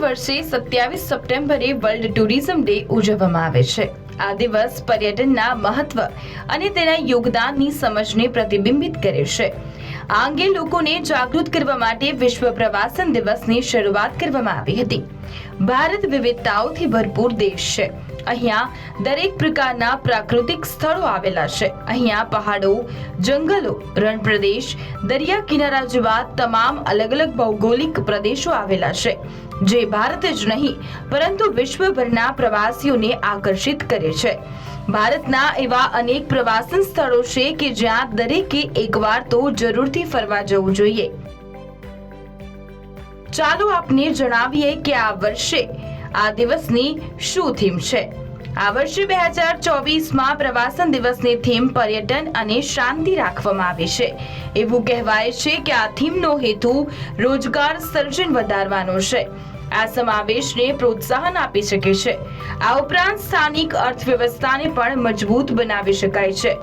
વર્ષે સત્યાવીસ સપ્ટેમ્બરે વર્લ્ડ ટુરિઝમ ડે ઉજવવામાં આવે છે. આ દિવસ પર્યટનના મહત્વ અને તેના યોગદાનની સમજને પ્રતિબિંબિત કરે છે. આ અંગે લોકોને જાગૃત કરવા માટે વિશ્વ પ્રવાસન દિવસની શરૂઆત કરવામાં આવી હતી. ભારત વિવિધતાઓથી ભરપૂર દેશ છે. અહીંયા દરેક પ્રકારના પ્રાકૃતિક સ્થળો આવેલા છે. અહીંયા પહાડો, જંગલો રણ પ્રદેશ દરિયા કિનારા જેવા તમામ અલગ અલગ ભૌગોલિક પ્રદેશો આવેલા છે. જે ભારત જ નહીં, પરંતુ વિશ્વભરના પ્રવાસીઓને આકર્ષિત કરે છે. ભારતના એવા અનેક પ્રવાસન સ્થળો છે કે જ્યાં દરેકે એકવાર તો જરૂરથી ફરવા જવું જોઈએ. ચાલો આપને જણાવીએ કે આ વર્ષે આ દિવસની શું થીમ છે. આ વર્ષે બે હજાર ચોવીસમાં પ્રવાસન દિવસની થીમ પર્યટન અને શાંતિ રાખવામાં આવી છે. એવું કહેવાય છે કે આ થીમનો હેતુ રોજગાર સર્જન વધારવાનો છે. આ સમાવેશને પ્રોત્સાહન આપી શકે છે. આ ઉપરાંત સ્થાનિક અર્થવ્યવસ્થાને પણ મજબૂત બનાવી શકાય છે.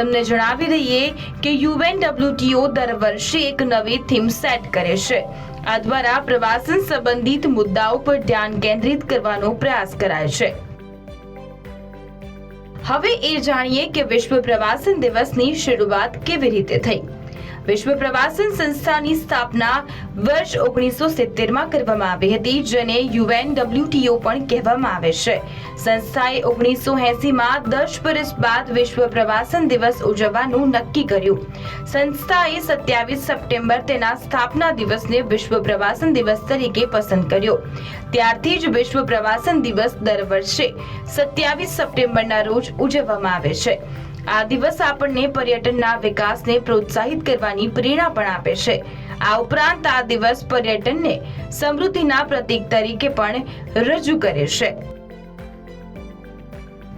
તમને જણાવી દઈએ કે યુએનડબ્લ્યુટીઓ દર વર્ષે એક નવી થીમ સેટ કરે છે. આ દ્વારા પ્રવાસન સંબંધિત મુદ્દાઓ પર ધ્યાન કેન્દ્રિત કરવાનો પ્રયાસ કરાય છે. હવે એ જાણીએ કે વિશ્વ પ્રવાસન દિવસની શરૂઆત કેવી રીતે થઈ. વિશ્વ પ્રવાસન સંસ્થાની સ્થાપના વર્ષ ઓગણીસો સિત્તેરમાં કરવામાં આવી હતી, જેને યુએન ડબલ્યુટીઓ પણ કહેવામાં આવે છે. સંસ્થાએ ઓગણીસો એસીમાં દસ વર્ષ બાદ વિશ્વ પ્રવાસન દિવસ ઉજવવાનું નક્કી કર્યું. સંસ્થાએ સત્યાવીસ સપ્ટેમ્બર તેના સ્થાપના દિવસને વિશ્વ પ્રવાસન દિવસ તરીકે પસંદ કર્યો. ત્યારથી જ વિશ્વ પ્રવાસન દિવસ દર વર્ષે સત્યાવીસ સપ્ટેમ્બરના રોજ ઉજવવામાં આવે છે. આ દિવસ આપણને પર્યટનના વિકાસને પ્રોત્સાહિત કરવાની પ્રેરણા પણ આપે છે. આ ઉપરાંત આ દિવસ પર્યટનને સમૃદ્ધિના પ્રતીક તરીકે પણ રજૂ કરે છે.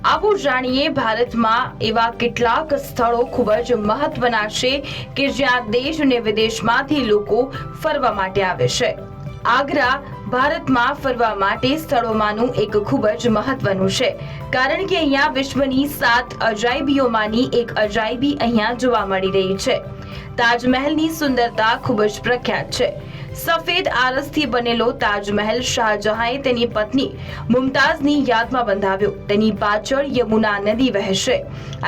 આવો જાણીએ ભારતમાં એવા કેટલાક સ્થળો ખૂબ જ મહત્વના છે કે જ્યાં દેશ અને વિદેશમાંથી લોકો ફરવા માટે આવે છે. આગ્રા ભારતમાં ફરવા માટે સ્થળોમાંનું એક ખૂબ જ મહત્વનું છે. કારણ કે અહીંયા વિશ્વની સાત અજાયબીઓમાંની એક અજાયબી અહીંયા જોવા મળી રહી છે. તાજમહેલની સુંદરતા ખૂબ જ પ્રખ્યાત છે. સફેદ આરસથી બનેલો તાજમહેલ શાહજહાંએ તેની પત્ની મુમતાઝની યાદમાં બંધાવ્યો. તેની પાછળ યમુના નદી વહેશે.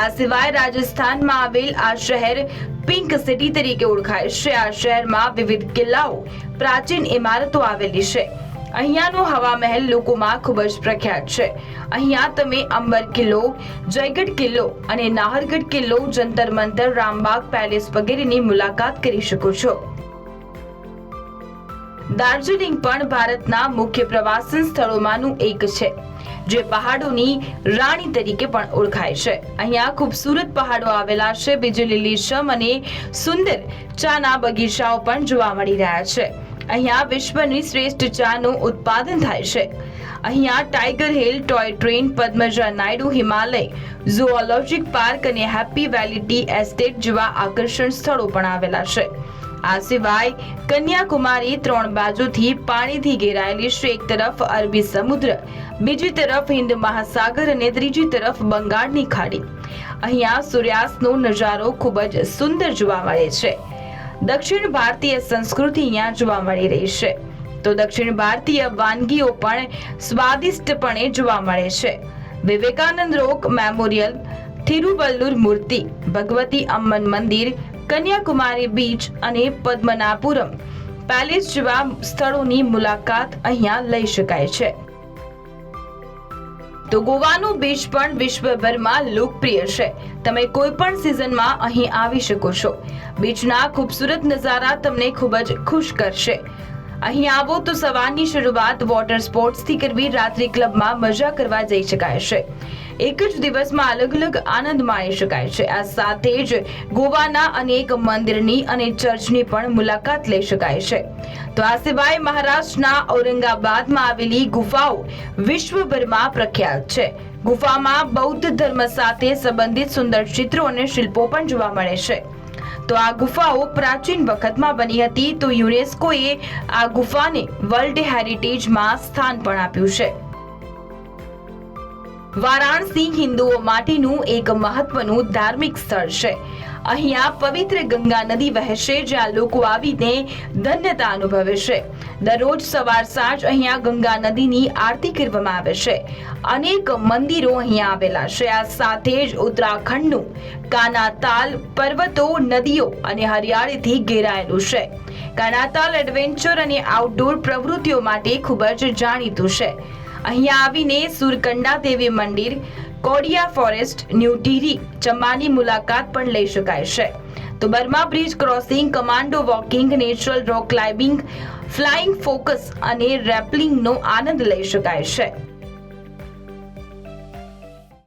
આ સિવાય રાજસ્થાનમાં આવેલ આ શહેર પિંક સિટી તરીકે ઓળખાય છે. આ શહેરમાં વિવિધ કિલ્લાઓ, પ્રાચીન ઇમારતો આવેલી છે. અહીંયાનો હવા મહેલ લોકોમાં ખૂબ જ પ્રખ્યાત છે. અહીંયા તમે અંબર કિલ્લો, જયગઢ કિલ્લો અને નાહરગઢ કિલ્લો, જંતર મંતર, રામબાગ પેલેસ વગેરેની મુલાકાત કરી શકો છો. દાર્જિલિંગ પણ ભારતના મુખ્ય પ્રવાસન સ્થળોમાંનું એક છે, જે પહાડોની રાણી તરીકે પણ ઓળખાય છે. અહીંયા ખૂબસૂરત પહાડો આવેલા છે, બીજી લીલીછમ અને સુંદર ચાના બગીચાઓ પણ જોવા મળી રહ્યા છે. અહીંયા વિશ્વની શ્રેષ્ઠ ચાનું ઉત્પાદન થાય છે. અહીંયા tiger hill, toy train, Padmaja Naidu, Himalaya, zoological park અને હેપી વેલી એસ્ટેટ જેવા આકર્ષણ સ્થળો પણ આવેલા છે. આ સિવાય કન્યાકુમારી ત્રણ બાજુથી પાણીથી ઘેરાયેલી છે એક તરફ અરબી સમુદ્ર, બીજી તરફ હિન્દ મહાસાગર અને ત્રીજી તરફ બંગાળની ખાડી. અહીંયા સૂર્યાસ્તનો નજારો ખૂબ જ સુંદર જોવા મળે છે. દક્ષિણ ભારતીય સંસ્કૃતિ અહીંયા જોવા મળી રહી છે. તો દક્ષિણ ભારતીય વાનગીઓ પણ સ્વાદિષ્ટપણે જોવા મળે છે. વિવેકાનંદ રોક મેમોરિયલ થિરુવલ્લુર મૂર્તિ, ભગવતી અમ્મન મંદિર કન્યાકુમારી બીચ અને પદ્મનાપુરમ. પેલેસ જેવા સ્થળોની મુલાકાત અહીંયા લઈ શકાય છે. તો ગોવાનું બીચ પણ વિશ્વભરમાં લોકપ્રિય છે. તમે કોઈ પણ સિઝનમાં અહીં આવી શકો છો. બીચના ખૂબસૂરત નજારા તમને ખૂબ જ ખુશ કરશે. અહીં આવો તો સવારની શરૂઆત વોટર સ્પોર્ટ્સથી કરવી, રાત્રિ ક્લબમાં મજા કરવા જઈ શકાય છે. એક જ દિવસમાં અલગ અલગ આનંદ માણી શકાય છે. આ સાથે જ ગોવાના અનેક મંદિરની અને ચર્ચની પણ મુલાકાત લઈ શકાય છે. તો આ સિવાય મહારાષ્ટ્રના ઔરંગાબાદમાં આવેલી ગુફાઓ વિશ્વભરમાં પ્રખ્યાત છે. ગુફામાં બૌદ્ધ ધર્મ સાથે સંબંધિત સુંદર ચિત્રો અને શિલ્પો પણ જોવા મળે છે. તો આ ગુફાઓ પ્રાચીન વખતમાં બની હતી તો યુનેસ્કોએ આ ગુફાને વર્લ્ડ હેરિટેજમાં સ્થાન પણ આપ્યું છે. વારાણસી હિન્દુઓ માટેનું એક મહત્વનું ધાર્મિક સ્થળ છે. અહીંયા પવિત્ર ગંગા નદી વહેશે, જ્યાં લોકો આવીને ધન્યતા અનુભવે છે. દરરોજ સવાર સાંજ અહીંયા ગંગા નદીની આરતી કરવામાં આવે છે. અનેક મંદિરો અહીંયા આવેલા છે. આ સાથે જ ઉત્તરાખંડનું કાનાતાલ પર્વતો, નદીઓ અને હરિયાળીથી ઘેરાયેલું છે. કાનાતાલ એડવેન્ચર અને આઉટડોર પ્રવૃત્તિઓ માટે ખૂબ જ જાણીતું છે. અહીંયા આવીને સુરકંડા દેવી મંદિર, કોડિયા ફોરેસ્ટ, ન્યૂ ટીરી, ચંબાની મુલાકાત પણ લઈ શકાય છે. તો Burma bridge crossing, commando walking, natural rock climbing, flying fox અને રેપલિંગનો આનંદ લઈ શકાય છે.